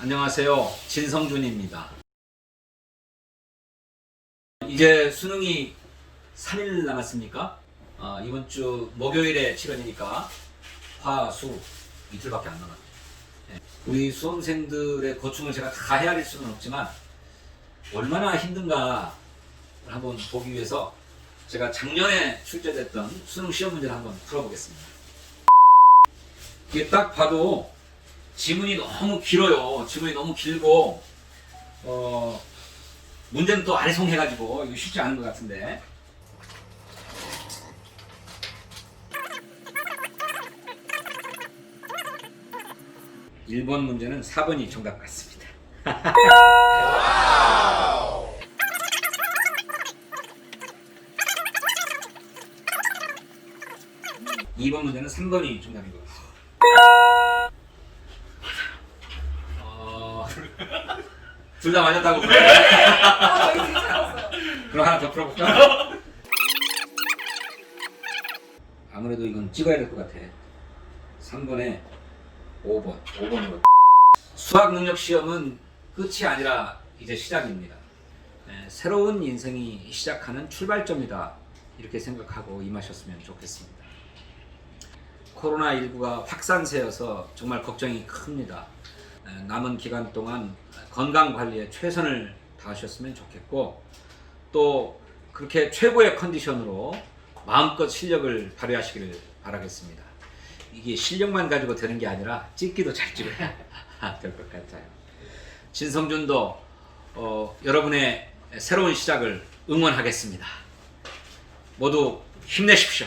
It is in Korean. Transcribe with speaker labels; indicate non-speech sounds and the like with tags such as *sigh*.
Speaker 1: 안녕하세요. 진성준입니다. 이제 수능이 3일 남았습니까? 아, 이번 주 목요일에 치러지니까 화, 수 이틀밖에 안 남았네요. 네. 우리 수험생들의 고충을 제가 다 헤아릴 수는 없지만 얼마나 힘든가 한번 보기 위해서 제가 작년에 출제됐던 수능 시험 문제를 한번 풀어보겠습니다. 이게 딱 봐도 지문이 너무 길어요. 지문이 너무 길고 어, 문제는 또 아리송해가지고 이거 쉽지 않은 것 같은데. 일번 문제는 4번이 정답 같습니다. *laughs* 이번 문제는 3번이 정답인 것 같습니다. 둘 다 맞았다고 그래.
Speaker 2: 아, 저희 알았어요.
Speaker 1: 그럼 하나 더 풀어볼까? 아무래도 이건 찍어야 될 것 같아. 3번에 5번, 5번으로. 수학 능력 시험은 끝이 아니라 이제 시작입니다. 네, 새로운 인생이 시작하는 출발점이다. 이렇게 생각하고 임하셨으면 좋겠습니다. 코로나19가 확산세여서 정말 걱정이 큽니다. 에, 남은 기간 동안 건강 관리에 최선을 다하셨으면 좋겠고 또 그렇게 최고의 컨디션으로 마음껏 실력을 발휘하시기를 바라겠습니다. 이게 실력만 가지고 되는 게 아니라 찍기도 잘 찍어야 *laughs* 될 것 같아요. 진성준도 어, 여러분의 새로운 시작을 응원하겠습니다. 모두 힘내십시오.